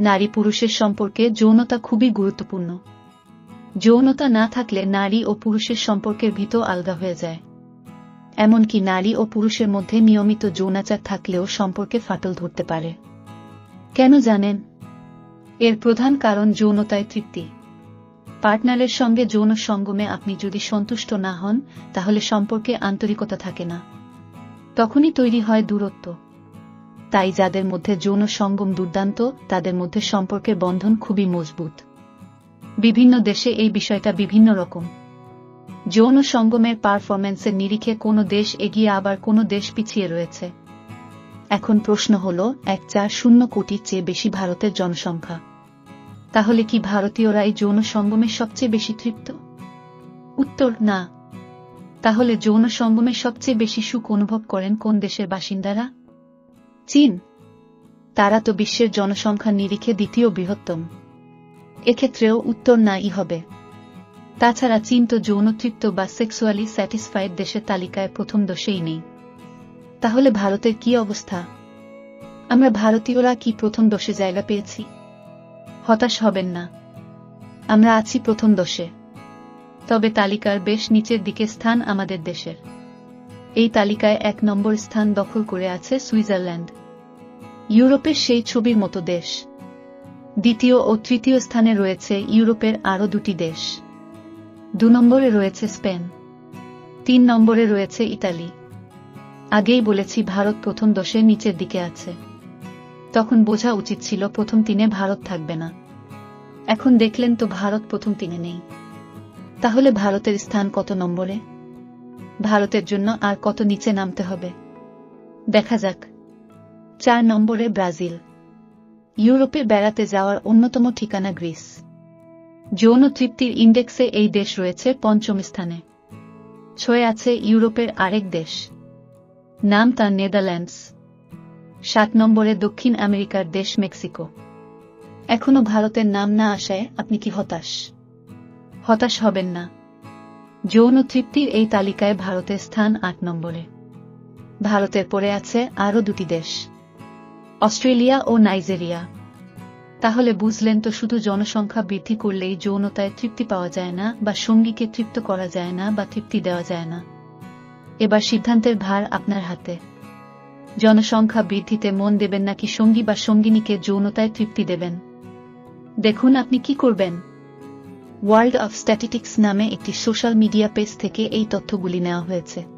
নারী পুরুষের সম্পর্কে যৌনতা খুবই গুরুত্বপূর্ণ। যৌনতা না থাকলে নারী ও পুরুষের সম্পর্কের ভিতর আলগা হয়ে যায়। এমনকি নারী ও পুরুষের মধ্যে নিয়মিত যৌনাচার থাকলেও সম্পর্কে ফাটল ধরতে পারে। কেন জানেন? এর প্রধান কারণ যৌনতায় তৃপ্তি। পার্টনারের সঙ্গে যৌন সঙ্গমে আপনি যদি সন্তুষ্ট না হন, তাহলে সম্পর্কে আন্তরিকতা থাকে না। তখনই তৈরি হয় দূরত্ব। তাই যাদের মধ্যে যৌন সঙ্গম দুর্দান্ত, তাদের মধ্যে সম্পর্কের বন্ধন খুবই মজবুত। বিভিন্ন দেশে এই বিষয়টা বিভিন্ন রকম। যৌন সঙ্গমের পারফরম্যান্সের নিরিখে কোনো দেশ এগিয়ে আবার কোনো দেশ পিছিয়ে রয়েছে। এখন প্রশ্ন হল, এক চার শূন্য কোটির চেয়ে বেশি ভারতের জনসংখ্যা। তাহলে কি ভারতীয়রাই যৌন সঙ্গমের সবচেয়ে বেশি তৃপ্ত? উত্তর, না। তাহলে যৌন সঙ্গমের সবচেয়ে বেশি সুখ অনুভব করেন কোন দেশের বাসিন্দারা? চীন। তারা তো বিশ্বের জনসংখ্যার নিরিখে দ্বিতীয় বৃহত্তম। এক্ষেত্রেও উত্তর নাই হবে। তাছাড়া চীন তো যৌনতৃপ্ত বা সেক্সুয়ালি স্যাটিসফাইড দেশের তালিকায় প্রথম দোষেই নেই। তাহলে ভারতের কি অবস্থা? আমরা ভারতীয়রা কি প্রথম দোষে জায়গা পেয়েছি? হতাশ হবেন না। আমরা আছি প্রথম দোষে। তবে তালিকার বেশ নিচের দিকে স্থান আমাদের দেশের। এই তালিকায় এক নম্বর স্থান দখল করে আছে সুইজারল্যান্ড। ইউরোপের সেই ছবির মতো দেশ। দ্বিতীয় ও তৃতীয় স্থানে রয়েছে ইউরোপের আরও দুটি দেশ। দু নম্বরে রয়েছে স্পেন। তিন নম্বরে রয়েছে ইতালি। আগেই বলেছি ভারত প্রথম দশের নিচের দিকে আছে। তখন বোঝা উচিত ছিল প্রথম তিনে ভারত থাকবে না। এখন দেখলেন তো ভারত প্রথম তিনে নেই। তাহলে ভারতের স্থান কত নম্বরে? ভারতের জন্য আর কত নিচে নামতে হবে? দেখা যাক। চার নম্বরে ব্রাজিল। ইউরোপে বেড়াতে যাওয়ার অন্যতম ঠিকানা গ্রিস। যৌন তৃপ্তির ইন্ডেক্সে এই দেশ রয়েছে পঞ্চম স্থানে। ছয়ে আছে ইউরোপের আরেক দেশ। নাম তার নেদারল্যান্ডস। সাত নম্বরে দক্ষিণ আমেরিকার দেশ মেক্সিকো। এখনও ভারতের নাম না আসায় আপনি কি হতাশ? হতাশ হবেন না। যৌন তৃপ্তির এই তালিকায় ভারতের স্থান আট নম্বরে। ভারতের পরে আছে আরও দুটি দেশ। অস্ট্রেলিয়া ও নাইজেরিয়া। তাহলে বুঝলেন তো শুধু জনসংখ্যা বৃদ্ধি করলেই যৌনতায় তৃপ্তি পাওয়া যায় না বা সঙ্গীকে তৃপ্ত করা যায় না বা তৃপ্তি দেওয়া যায় না। এবার সিদ্ধান্তের ভার আপনার হাতে। জনসংখ্যা বৃদ্ধিতে মন দেবেন নাকি সঙ্গী বা সঙ্গিনীকে যৌনতায় তৃপ্তি দেবেন? দেখুন আপনি কি করবেন। ওয়ার্ল্ড অফ স্ট্যাটিটিক্স নামে একটি সোশ্যাল মিডিয়া পেজ থেকে এই তথ্যগুলি নেওয়া হয়েছে।